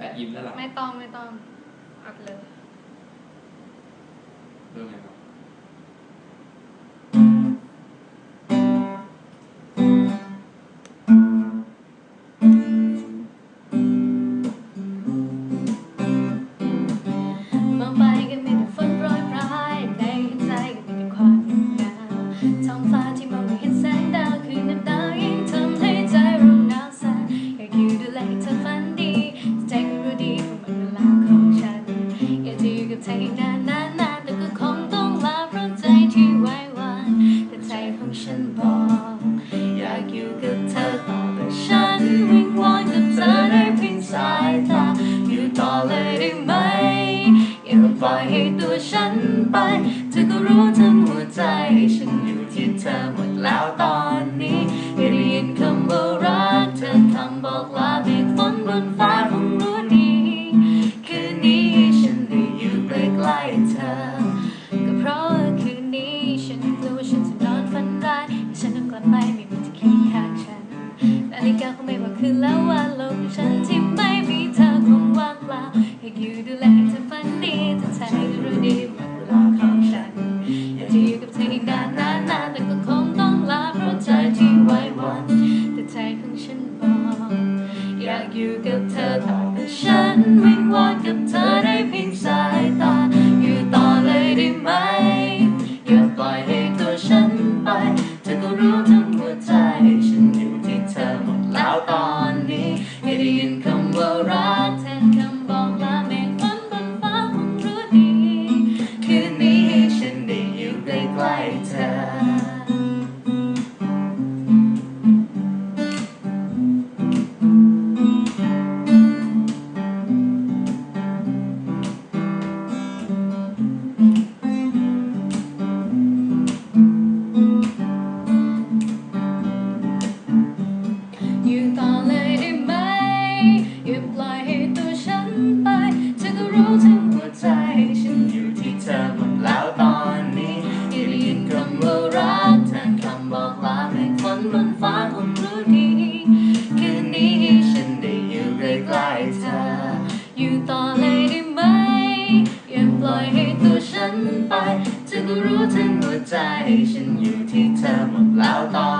แปะยิ้มแล้วหรอไม่ต้องไม่ต้องอัดเลยเรื่องไงครับ ปล่อยให้ตัวฉันไป เธอก็รู้ทั้งหัวใจ ฉันอยู่ที่เธอหมดแล้วตอนนี้อยาได้ยินคำว่ารักเธอคำบอกลาเมฆฝนบนฟ้าคงรู้ดีคืนนี้ฉันได้อยู่ใกล้ๆเธอ ก็เพราะว่าคืนนี้ฉันกลัวว่าฉันจะนอนฝันร้ายแต่ฉันต้องกลับไปไม่มีเธอเคียงข้างฉันนาฬิกาคงไม่บอกคืนแล้วว่าโลงฉันที่ไม่มีเธอคงว่างเปล่า อยากอยู่ดูแลให้เธอฝันดีแต่ใจก็รู้ดีว่าเวลาของฉันอยากจะอยู่กับเธออีกนานนานนานแต่ก็คงต้องลาเพราะใจที่ไว้วันแต่ใจของฉันบอกอยากอยู่กับเธอต่อแต่ฉันวิงวอนกับเธอได้เพียงสายตาอยู่ต่อเลยได้ไหมอย่าปล่อยให้ตัวฉันไปเธอก็รู้ ใจฉันอยู่ที่เธอหมดแล้วตอน